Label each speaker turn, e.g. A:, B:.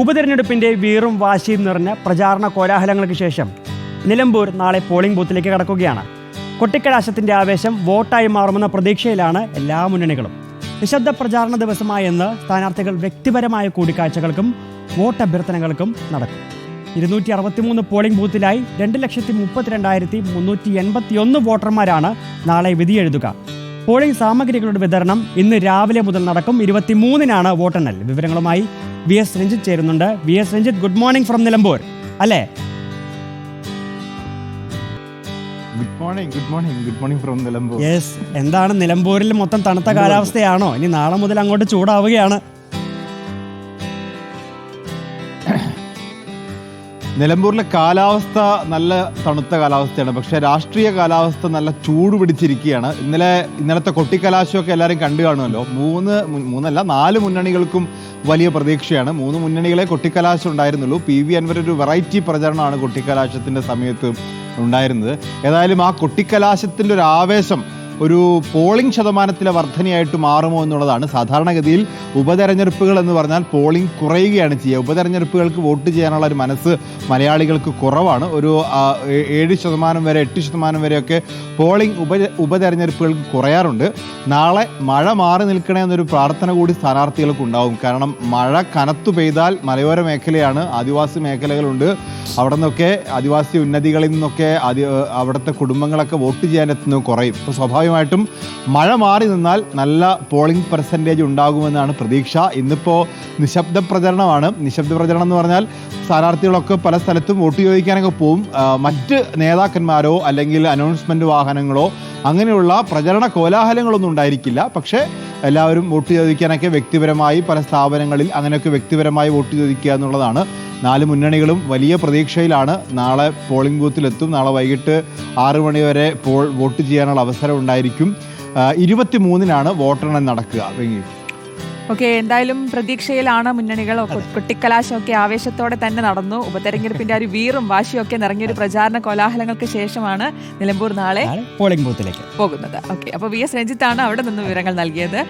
A: ഉപതെരഞ്ഞെടുപ്പിന്റെ വീറും വാശിയും നിറഞ്ഞ പ്രചാരണ കോലാഹലങ്ങൾക്ക് ശേഷം നിലമ്പൂർ നാളെ പോളിംഗ് ബൂത്തിലേക്ക് കടക്കുകയാണ്. കൊട്ടിക്കലാശത്തിന്റെ ആവേശം വോട്ടായി മാറുമെന്ന പ്രതീക്ഷയിലാണ് എല്ലാ മുന്നണികളും. നിശബ്ദ പ്രചാരണ ദിവസമായ ഇന്ന് സ്ഥാനാർത്ഥികൾ വ്യക്തിപരമായ കൂടിക്കാഴ്ചകൾക്കും വോട്ട് അഭ്യർത്ഥനകൾക്കും നടക്കും. ഇരുന്നൂറ്റി അറുപത്തിമൂന്ന് പോളിംഗ് ബൂത്തിലായി രണ്ട് ലക്ഷത്തി മുപ്പത്തിരണ്ടായിരത്തി മുന്നൂറ്റി എൺപത്തി ഒന്ന് വോട്ടർമാരാണ് നാളെ വിധിയെഴുതുക. പോളിംഗ് സാമഗ്രികളുടെ വിതരണം ഇന്ന് രാവിലെ മുതൽ നടക്കും. ഇരുപത്തിമൂന്നിനാണ് വോട്ടെണ്ണൽ. വിവരങ്ങളുമായി വി എസ് രഞ്ജിത്ത് ചേരുന്നുണ്ട്. V S Ranjith good morning from Nilambur. അല്ലേ?
B: Good morning good morning good morning from Nilambur.
A: Yes. എന്താണ് നിലമ്പൂരിൽ മൊത്തം തണുത്ത കാലാവസ്ഥയാണോ? ഇനി നാളെ മുതൽ അങ്ങോട്ട് ചൂടാവുകയാണ്.
B: നിലമ്പൂരിലെ കാലാവസ്ഥ നല്ല തണുത്ത കാലാവസ്ഥയാണ്. പക്ഷേ രാഷ്ട്രീയ കാലാവസ്ഥ നല്ല ചൂട് പിടിച്ചിരിക്കുകയാണ്. ഇന്നലെ ഇന്നലത്തെ കൊട്ടിക്കലാശമൊക്കെ എല്ലാവരും കണ്ടു കാണുമല്ലോ. മൂന്ന് മൂന്നല്ല നാല് മുന്നണികൾക്കും വലിയ പ്രതീക്ഷയാണ്. മൂന്ന് മുന്നണികളെ കൊട്ടിക്കലാശം ഉണ്ടായിരുന്നുള്ളൂ. പി വി അൻവർ ഒരു വെറൈറ്റി പ്രചരണമാണ് കൊട്ടിക്കലാശത്തിന്റെ സമയത്ത് ഉണ്ടായിരുന്നത്. ഏതായാലും ആ കൊട്ടിക്കലാശത്തിന്റെ ഒരു ആവേശം ഒരു പോളിംഗ് ശതമാനത്തിലെ വർധനയായിട്ട് മാറുമോ എന്നുള്ളതാണ്. സാധാരണഗതിയിൽ ഉപതെരഞ്ഞെടുപ്പുകൾ എന്ന് പറഞ്ഞാൽ പോളിംഗ് കുറയുകയാണ് ചെയ്യുക. ഉപതെരഞ്ഞെടുപ്പുകൾക്ക് വോട്ട് ചെയ്യാനുള്ള ഒരു മനസ്സ് മലയാളികൾക്ക് കുറവാണ്. ഒരു ഏഴ് ശതമാനം വരെ എട്ട് ശതമാനം വരെയൊക്കെ പോളിംഗ് ഉപ ഉപതെരഞ്ഞെടുപ്പുകൾക്ക് കുറയാറുണ്ട്. നാളെ മഴ മാറി നിൽക്കണേ എന്നൊരു പ്രാർത്ഥന കൂടി സ്ഥാനാർത്ഥികൾക്ക് ഉണ്ടാവും. കാരണം മഴ കനത്തു പെയ്താൽ മലയോര മേഖലയാണ് ആദിവാസി മേഖലകളുണ്ട്. അവിടെ നിന്നൊക്കെ ആദിവാസി ഉന്നതികളിൽ നിന്നൊക്കെ അവിടുത്തെ കുടുംബങ്ങളൊക്കെ വോട്ട് ചെയ്യാൻ എത്തുന്നത് കുറയും അപ്പോൾ സ്വാഭാവികമായിട്ടും മഴ മാറി നിന്നാൽ നല്ല പോളിംഗ് പെർസെന്റേജ് ഉണ്ടാകുമെന്നാണ് പ്രതീക്ഷ. ഇന്നിപ്പോൾ നിശബ്ദ പ്രചരണമാണ്. നിശബ്ദ പ്രചരണം എന്ന് പറഞ്ഞാൽ സ്ഥാനാർത്ഥികളൊക്കെ പല സ്ഥലത്തും വോട്ട് ചോദിക്കാനൊക്കെ പോവും. മറ്റ് നേതാക്കന്മാരോ അല്ലെങ്കിൽ അനൗൺസ്മെന്റ് വാഹനങ്ങളോ അങ്ങനെയുള്ള പ്രചരണ കോലാഹലങ്ങളൊന്നും ഉണ്ടായിരിക്കില്ല. പക്ഷേ എല്ലാവരും വോട്ട് ചോദിക്കാനൊക്കെ വ്യക്തിപരമായി പല സ്ഥാപനങ്ങളിൽ അങ്ങനെയൊക്കെ വ്യക്തിപരമായി വോട്ട് ചോദിക്കുക എന്നുള്ളതാണ് നാല് മുന്നണികളും വലിയ പ്രതീക്ഷയിലാണ് നാളെ പോളിംഗ് ബൂത്തിലെത്തും നാളെ വൈകിട്ട് ആറ് മണിവരെ പോൾ വോട്ട് ചെയ്യാനുള്ള അവസരം ഉണ്ടായിരിക്കും. ഇരുപത്തി മൂന്നിനാണ് വോട്ടെണ്ണൽ നടക്കുക. വെങ്ങി
C: ഓക്കെ എന്തായാലും പ്രതീക്ഷയിലാണ് മുന്നണികൾ. കൊട്ടിക്കലാശമൊക്കെ ആവേശത്തോടെ തന്നെ നടന്നു. ഉപതെരഞ്ഞെടുപ്പിന്റെ ഒരു വീറും വാശിയും ഒക്കെ നിറഞ്ഞൊരു പ്രചാരണ കോലാഹലങ്ങൾക്ക് ശേഷമാണ് നിലമ്പൂർ നാളെ
A: നാളെ പോളിംഗ് ബൂത്തിലേക്ക്
C: പോകുന്നത്. ഓക്കെ അപ്പൊ വി എസ് രഞ്ജിത്താണ് അവിടെ നിന്ന് വിവരങ്ങൾ നൽകിയത്.